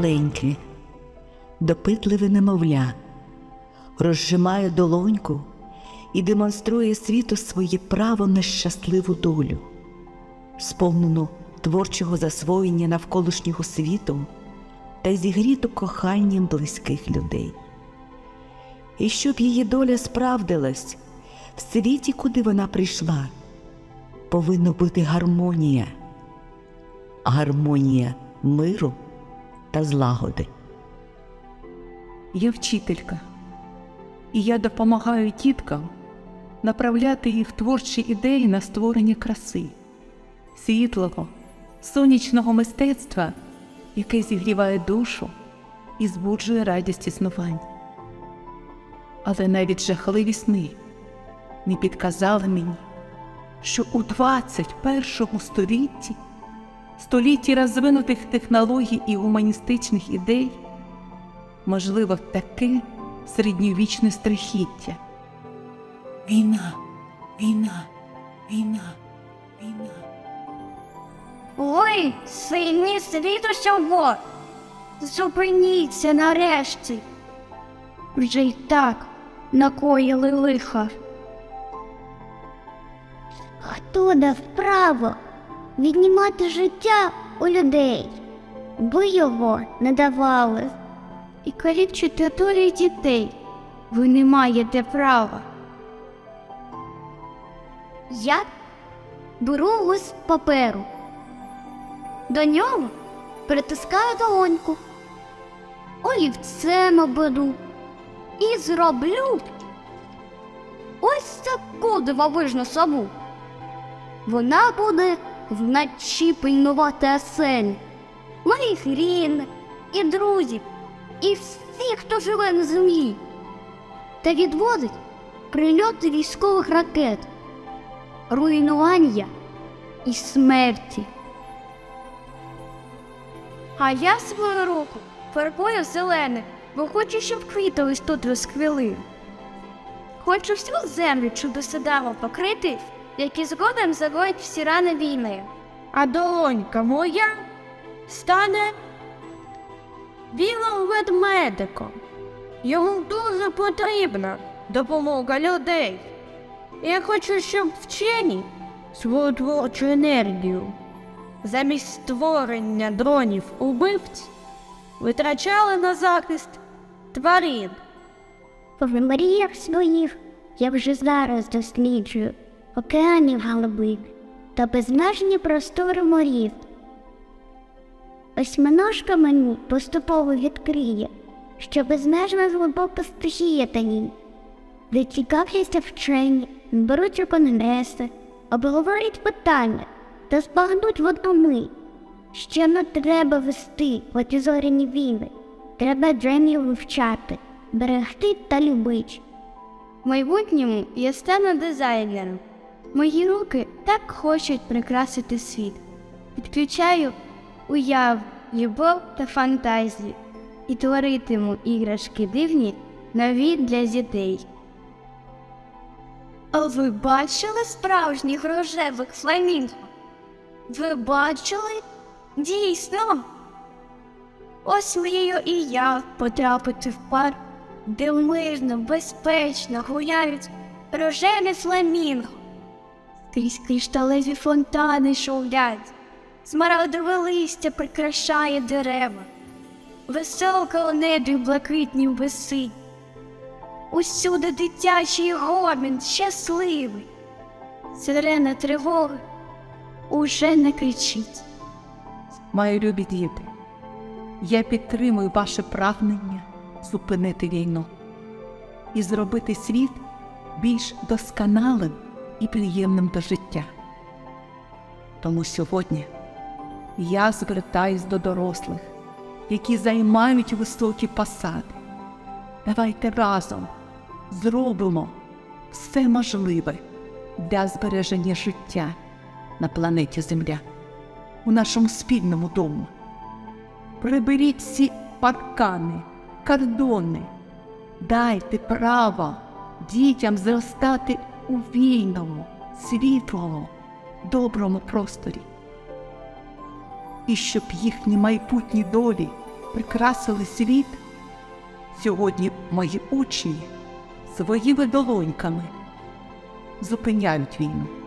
маленьке, допитливе немовля, розжимає долоньку і демонструє світу своє право на щасливу долю, сповнену творчого засвоєння навколишнього світу та зігріту коханням близьких людей. І щоб її доля справдилась в світі, куди вона прийшла, повинна бути гармонія, гармонія миру та злагоди. Я вчителька, і я допомагаю діткам направляти їх творчі ідеї на створення краси, світлого, сонячного мистецтва, яке зігріває душу і збуджує радість існування. Але навіть жахливі сни не підказали мені, що у 21 столітті, столітті розвинутих технологій і гуманістичних ідей, можливо таке середньовічне страхіття. Війна, війна, війна, війна. Ой, сильні світу сього. Зупиніться нарешті. Вже й так накоїли лиха. Хто дав право віднімати життя у людей? Ви його не давали. І калічити долі дітей ви не маєте права. Я беру лист паперу. До нього притискаю долоньку, олівцем оберу і зроблю ось таку дивовижну сову. Вона буде вночі пильнувати осель, моїх рідних і друзів, і всіх, хто живе на землі, та відводить прильоти військових ракет, руйнування і смерті. А я свою руку фарбую зелене, бо хочу, щоб квіти ось тут розквіли. Хочу всю землю чудосадово покрити, які згодом загоять всі рани війни. А долонька моя стане білим ведмедиком. Йому дуже потрібна допомога людей. Я хочу, щоб вчені свою творчу енергію замість створення дронів убивць витрачали на захист тварин. В мріях своїх я вже зараз досліджую океанів галаби та безмежні простори морів. Осьминожка мені поступово відкриє, що безмежно глибоко стихія де цікавляться вчені, беруть у конгреси, обговорюють питання та збагнуть в одну мить. Ще не треба вести зоряні війни, треба джемів вивчати, берегти та любити. В майбутньому я стану дизайнером. Мої руки так хочуть прикрасити світ. Підключаю уяв, любов та фантазію і творитиму іграшки дивні нові для дітей. А ви бачили справжніх рожевих фламінго? Ви бачили? Дійсно. Ось мрію і я потрапити в парк, де мирно, безпечно гуляють рожеві фламінго. Крізь кришталеві фонтани шовлять, смарагдове листя прикрашає дерева, веселка у небі блакитнім висить. Усюди дитячий гомін щасливий. Сирена тривоги уже не кричить. Мої любі діти, я підтримую ваше прагнення зупинити війну і зробити світ більш досконалим і приємним до життя. Тому сьогодні я звертаюсь до дорослих, які займають високі посади. Давайте разом зробимо все можливе для збереження життя на планеті Земля у нашому спільному дому. Приберіть всі паркани, кордони, дайте право дітям зростати у вільному, світлому, доброму просторі, і щоб їхні майбутні долі прикрасили світ, сьогодні мої учні своїми долоньками зупиняють війну.